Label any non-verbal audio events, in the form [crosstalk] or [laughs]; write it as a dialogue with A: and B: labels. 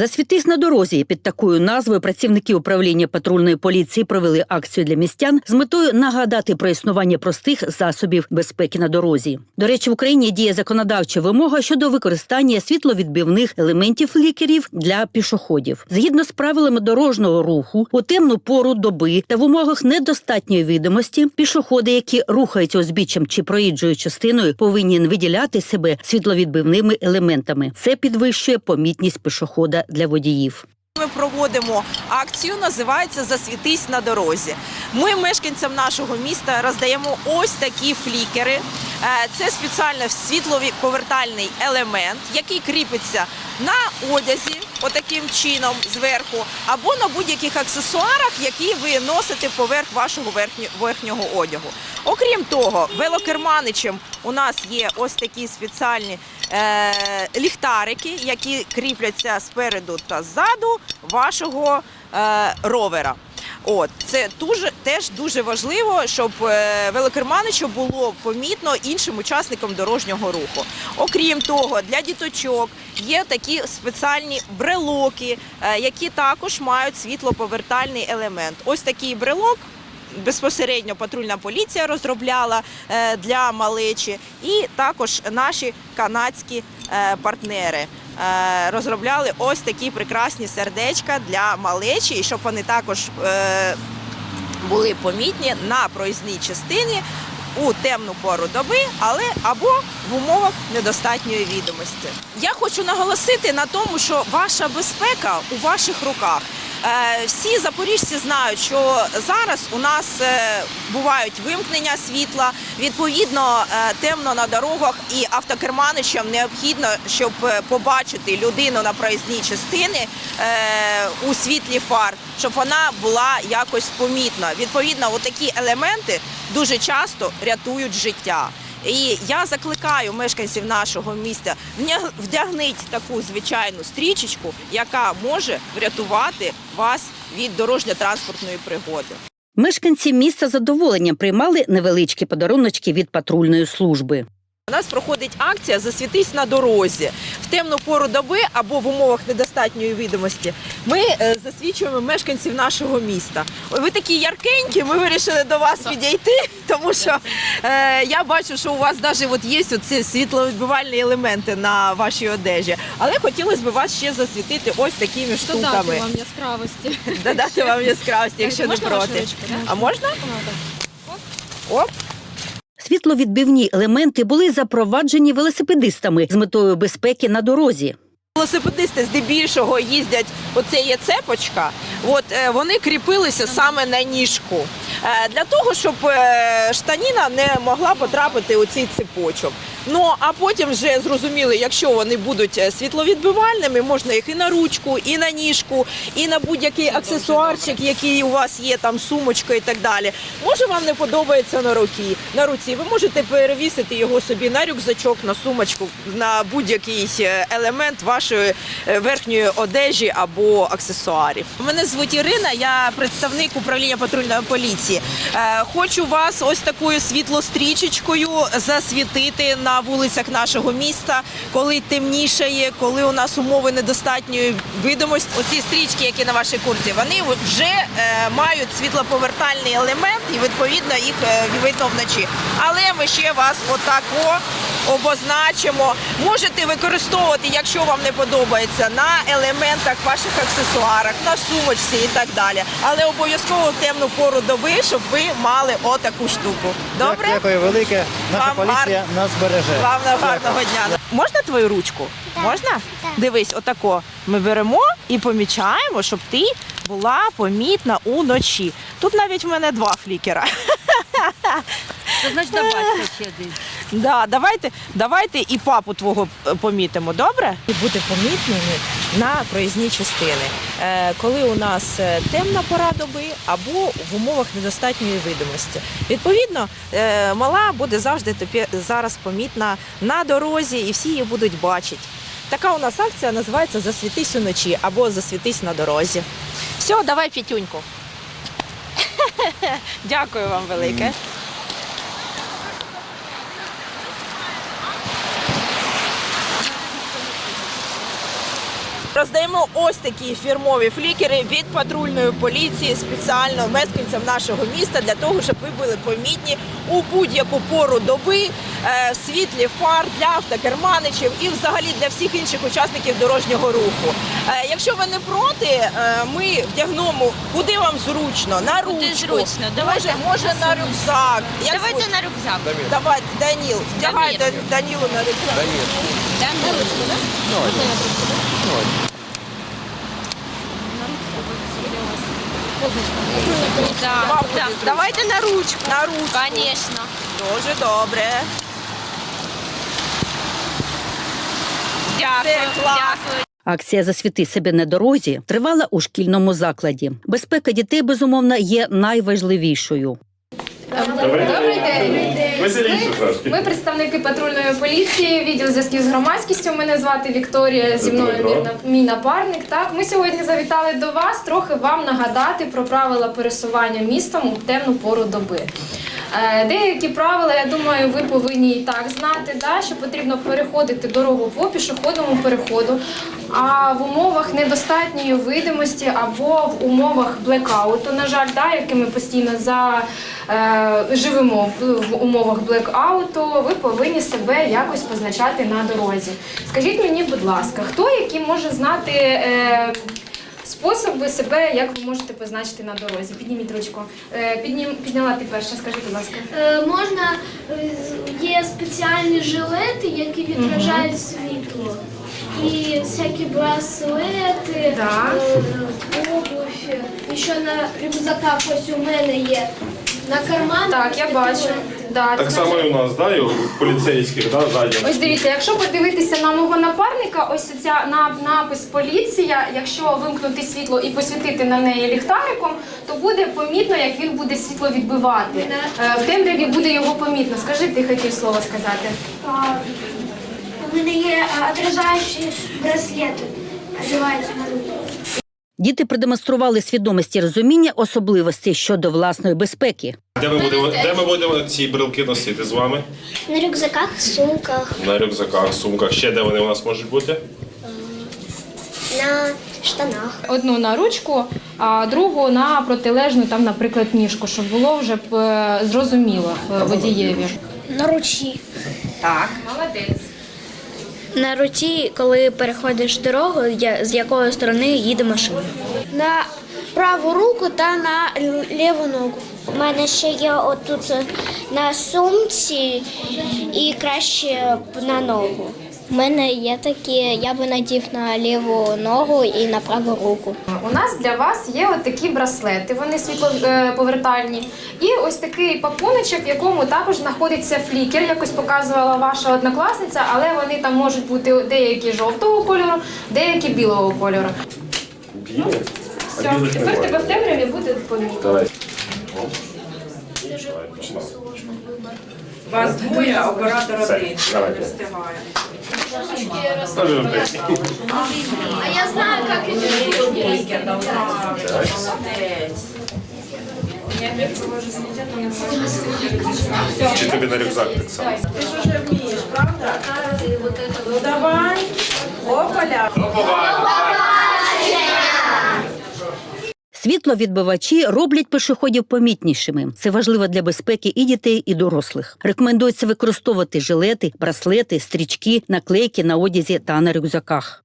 A: Засвітись на дорозі під такою назвою працівники управління патрульної поліції провели акцію для містян з метою нагадати про існування простих засобів безпеки на дорозі. До речі, в Україні діє законодавча вимога щодо використання світловідбивних елементів флікерів для пішоходів. Згідно з правилами дорожнього руху, у темну пору доби та в умовах недостатньої видимості пішоходи, які рухаються узбіччям чи проїжджою частиною, повинні виділяти себе світловідбивними елементами. Це підвищує помітність пішохода для водіїв.
B: Ми проводимо акцію, називається Засвітись на дорозі. Ми мешканцям нашого міста роздаємо ось такі флікери. Е, Це спеціально світлоповертальний елемент, який кріпиться на одязі, отаким чином зверху, або на будь-яких аксесуарах, які ви носите поверх вашого верхнього одягу. Окрім того, велокерманичем у нас є ось такі спеціальні е, ліхтарики, які кріпляться спереду та ззаду вашого е, ровера. От це дуже теж дуже важливо, щоб е, велокерманичу було помітно іншим учасникам дорожнього руху. Окрім того, для діточок є такі спеціальні брелоки, е, які також мають світлоповертальний елемент. Ось такий брелок безпосередньо патрульна поліція розробляла е, для малечі, і також наші канадські партнери. Розробляли ось такі прекрасні сердечка для малечі, щоб вони також були помітні на проїзній частині у темну пору доби, але або в умовах недостатньої відомості. Я хочу наголосити на тому, що ваша безпека у ваших руках. Е, Всі запоріжці знають, що зараз у нас е, бувають вимкнення світла. Відповідно, е, темно на дорогах і автокерманичам необхідно, щоб побачити людину на проїзній частині е, у світлі фар, щоб вона була якось помітна. Відповідно, отакі елементи дуже часто рятують життя. І я закликаю мешканців нашого міста вдягніть таку звичайну стрічечку, яка може врятувати вас від дорожньо-транспортної пригоди.
A: Мешканці міста задоволенням приймали невеличкі подаруночки від патрульної служби.
B: У нас проходить акція Засвітись на дорозі темну пору доби або в умовах недостатньої видимості. Ми е, засвічуємо мешканців нашого міста. Ви такі яркенькі. Ми вирішили до вас підійти, тому що е, я бачу, що у вас навіть от є оці світловідбивальні елементи на вашій одежі. Але хотілося б вас ще засвітити ось такими
C: Додати вам яскравості.
B: Додати вам яскравості, якщо не проти. А можна? Оп.
A: Світловідбивні елементи були запроваджені велосипедистами з метою безпеки на дорозі.
B: Велосипедисти здебільшого їздять, оце є цепочка, от е, вони кріпилися саме на ніжку. Е, для того, щоб е, штаніна не могла потрапити у цей цепочок. Ну а потім вже зрозуміли, якщо вони будуть е, світловідбивальними, можна їх і на ручку, і на ніжку, і на будь-який аксесуарчик, який у вас є, там сумочка і так далі. Може вам не подобається на руці, на руці. Ви можете перевісити його собі на рюкзачок, на сумочку, на будь-який е, елемент вашої е, верхньої одежі або аксесуарів. Мене звуть Ірина, я представник управління патрульної поліції. Хочу вас ось такою світлострічечкою засвітити на вулицях нашого міста, коли темнішає, коли у нас умови недостатньої видимості. Оці стрічки, які на вашій курці, вони вже е, мають світлоповертальний елемент і відповідно їх е, видно вночі. Але ми ще вас отако обозначимо. Можете використовувати, якщо вам не подобається, на елементах ваших аксесуарах, на сумочці і так далі. Але обов'язково в темну пору доби, щоб ви мали отаку штуку. Добре?
D: Дякую велике. Наша
B: Вам
D: поліція нас береже.
B: Вам на гарного дня. Можна твою ручку? Можна? Дивись, отако. Ми беремо і помічаємо, щоб ти була помітна уночі. Тут навіть в мене два флікера.
A: Це значить добавте ще один.
B: Да, давайте, давайте і папу твого е, помітимо, добре? І бути помітними на проїзній частини, е, коли у нас е, темна пора доби або в умовах недостатньої видимості. Відповідно, мала буде завжди тепер зараз помітна на дорозі, і всі її будуть бачити. Така у нас акція називається Засвітись уночі або Засвітись на дорозі. Все, давай п'ятюньку. [laughs] Дякую вам велике. Роздаємо ось такі фірмові флікери від патрульної поліції спеціально мешканцям нашого міста для того, щоб ви були помітні у будь-яку пору доби, е, світлі фар для автокерманичів і взагалі для всіх інших учасників дорожнього руху. Е, Якщо ви не проти, е, ми вдягнемо куди вам зручно, на ручку,
C: Куди зручно.
B: може,
C: Давайте
B: може на рюкзак. Як
C: Давайте
B: звуть?
C: на рюкзак.
B: Давайте, Даніл, вдягайте Данілу на рюкзак.
C: Да, на ручку, да? Можна на ручку, да? На ручку, вот, у вас позначка. Да, да. Давайте на ручку.
B: На ручку.
C: Конечно.
B: Дуже добре.
C: Дякую.
B: клас.
C: Дякую.
A: Акція Засвіти себе на дорозі тривала у шкільному закладі. Безпека дітей, безумовно, є найважливішою.
E: Добрий день.
F: Веселіше трошки.
E: Ми представники патрульної поліції, відділ зв'язків з громадськістю. Мене звати Вікторія. Зі мною
F: Дмитро.
E: мій, мій напарник. Так, ми сьогодні завітали до вас трохи вам нагадати про правила пересування містом у темну пору доби. Е, Деякі правила, я думаю, ви повинні і так знати, да, що потрібно переходити дорогу по пішохідному переходу. А в умовах недостатньої видимості або в умовах блекауту, на жаль, да, які ми постійно за, е, живемо в умовах блекауту, ви повинні себе якось позначати на дорозі. Скажіть мені, будь ласка, хто який може знати е, способи себе, як ви можете позначити на дорозі? Підніміть ручку. Е, піднім, підняла ти перша, скажи, будь ласка.
G: Е, Можна е, є спеціальні жилети, які відражають світло. І всякі браслети, е, обувь. І що на рюкзаках ось у мене є. На карманах.
E: Так, я бачу. Да,
F: Так
E: це
F: само і у нас, да, і у поліцейських, да, ззаді.
E: Ось дивіться, якщо подивитися на мого напарника, ось ця на напис поліція. Якщо вимкнути світло і посвітити на неї ліхтариком, то буде помітно, як він буде світло відбивати. Е, В темряві буде його помітно. Скажи, ти хотів слово сказати.
G: А, У мене є отражаючі браслети. Одягаються на руку.
A: Діти продемонстрували свідомість і розуміння особливостей щодо власної безпеки.
F: Де ми будемо, де ми будемо ці брелки носити з вами?
G: На рюкзаках, сумках,
F: На рюкзаках, сумках. Ще де вони у нас можуть бути?
G: на штанах.
E: Одну на ручку, а другу на протилежну, там, наприклад, ніжку, щоб було вже б, е, зрозуміло е, водієві.
G: На руці.
E: Молодець.
H: На руці, коли переходиш дорогу, з якої сторони їде машина.
G: На праву руку та на ліву ногу.
I: У мене ще є отут на сумці і краще на ногу. У мене є такі, я би надів на ліву ногу і на праву руку.
E: У нас для вас є такі браслети, вони світлоповертальні. І ось такий пакуночок, в якому також знаходиться флікер, якось показувала ваша однокласниця, але вони там можуть бути деякі жовтого кольору, деякі білого кольору.
F: Білі?
E: Все, тепер тебе в темряві буде помітно.
F: Давай.
B: Вас двоє, оператор один. Не встигає.
F: Скажи,
G: А я знаю, как эти штучки іде.
F: Чи тобі на рюкзак так само?
B: Ти ж вже вмієш, правда? Ну давай. Опаля.
A: Світловідбивачі роблять пішоходів помітнішими. Це важливо для безпеки і дітей, і дорослих. Рекомендується використовувати жилети, браслети, стрічки, наклейки на одязі та на рюкзаках.